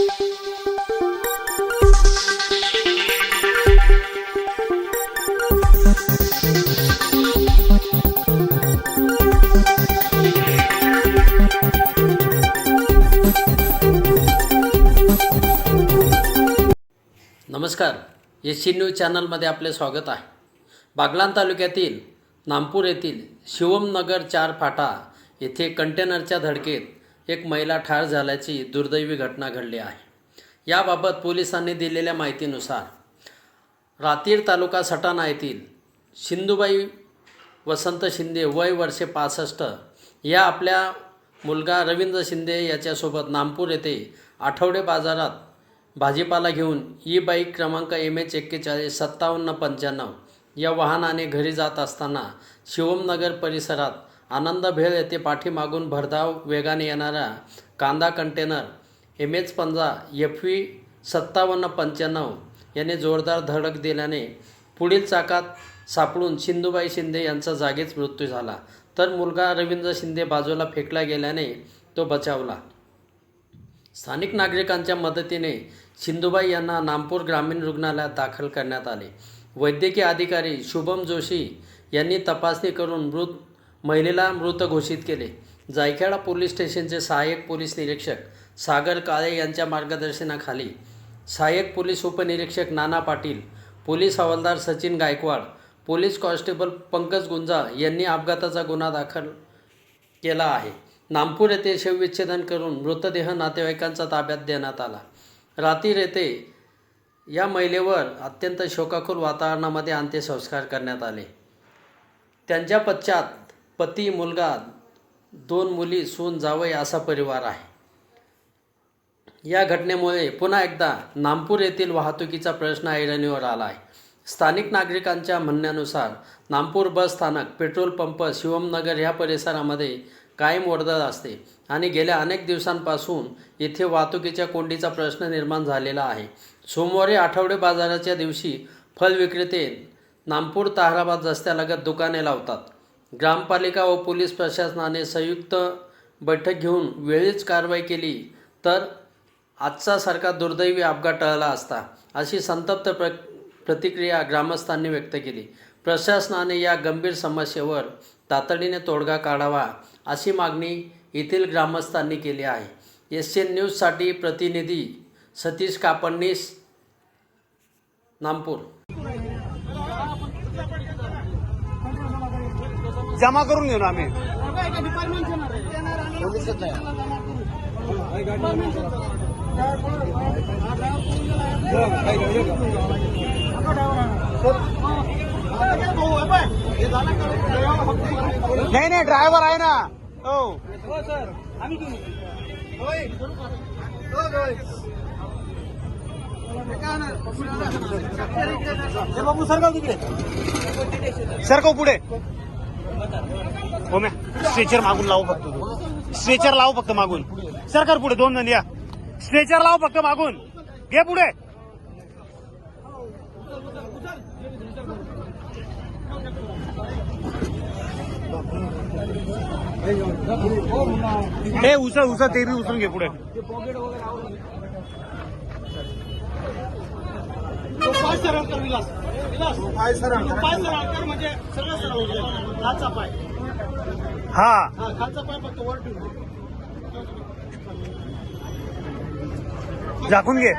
नमस्कार. S C news चॅनलमध्ये आपले स्वागत आहे. बागलान तालुक्यातील नामपूर येथील शिवमनगर चार फाटा येथे कंटेनरच्या धडकेत एक महिला ठार झाल्याची दुर्दैवी घटना घडली आहे. याबाबत पोलिसांनी दिलेल्या माहितीनुसार रातीर तालुका सटाणा येथील सिंधुबाई वसंत शिंदे वय वर्षे पासष्ट या आपल्या मुलगा रवींद्र शिंदे याच्यासोबत नामपूर येथे आठवडे बाजारात भाजीपाला घेऊन ई बाईक क्रमांक एम एच एक्केचाळीस सत्तावन्न पंच्याण्णव या वाहनाने घरी जात असताना शिवमनगर परिसरात आनंद भेळ येथे पाठीमागून भरधाव वेगाने येणारा कांदा कंटेनर एम एच पंजा एफ व्ही सत्तावन्न पंच्याण्णव याने जोरदार धडक दिल्याने पुढील चाकात सापडून सिंधुबाई शिंदे यांचा जागीच मृत्यू झाला. तर मुलगा रवींद्र शिंदे बाजूला फेकला गेल्याने तो बचावला. स्थानिक नागरिकांच्या मदतीने सिंधुबाई यांना नामपूर ग्रामीण रुग्णालयात दाखल करण्यात आले. वैद्यकीय अधिकारी शुभम जोशी यांनी तपासणी करून मृत महिलेला मृत घोषित केले. जायखेडा पोलीस स्टेशनचे सहाय्यक पोलीस निरीक्षक सागर काळे यांच्या मार्गदर्शनाखाली सहाय्यक पोलीस उपनिरीक्षक नाना पाटील पोलीस हवालदार सचिन गायकवाड पोलीस कॉन्स्टेबल पंकज गुंजा यांनी अपघाताचा गुन्हा दाखल केला आहे. नामपूर येथे शवविच्छेदन करून मृतदेह नातेवाईकांचा ताब्यात देण्यात आला. रातीर येथे या महिलेवर अत्यंत शोकाकुल वातावरणामध्ये अंत्यसंस्कार करण्यात आले. त्यांच्या पश्चात पती मुलगा दोन मुली सून जावई असा परिवार आहे. या घटनेमुळे पुन्हा एकदा नामपूर येथील वाहतुकीचा प्रश्न ऐरणीवर आला आहे स्थानिक नागरिकांच्या म्हणण्यानुसार नामपूर बस स्थानक पेट्रोल पंप शिवमनगर ह्या परिसरामध्ये कायम वर्दळ असते आणि गेल्या अनेक दिवसांपासून येथे वाहतुकीच्या कोंडीचा प्रश्न निर्माण झालेला आहे. सोमवारी आठवडे बाजाराच्या दिवशी फल विक्रेते नामपूर ताहराबाद रस्त्यालगत दुकाने लावतात. ग्रामपालिका व पोलीस प्रशासनाने संयुक्त बैठक घेऊन वेळीच कारवाई केली तर आजचा सारखा दुर्दैवी अपघात टळला असता अशी संतप्त प्र प्रतिक्रिया ग्रामस्थांनी व्यक्त केली. प्रशासनाने या गंभीर समस्येवर तातडीने तोडगा काढावा अशी मागणी येथील ग्रामस्थांनी केली आहे. एस एन न्यूजसाठी प्रतिनिधी सतीश कापडणीस नामपूर. जमा करून घेऊ ना आम्ही. नाही नाही ड्रायव्हर आहे ना. हो. हे बाबू सरकाव तिकडे. पुढे. हो मॅ स्ट्रेचर मागून लावू फक्त तू. स्ट्रेचर लावू फक्त मागून. सरकार पुढे दोन जण या. स्ट्रेचर लावू फक्त मागून. घे पुढे. हे उसळ उसळ ते बी उचलून घे पुढे. पाय सरळ विलास. विलास पाय सरळ कर म्हणजे सगळं सरळ खालचा पाय. हा. हा खालचा पाय फक्त वर ठेवून झाकून घे.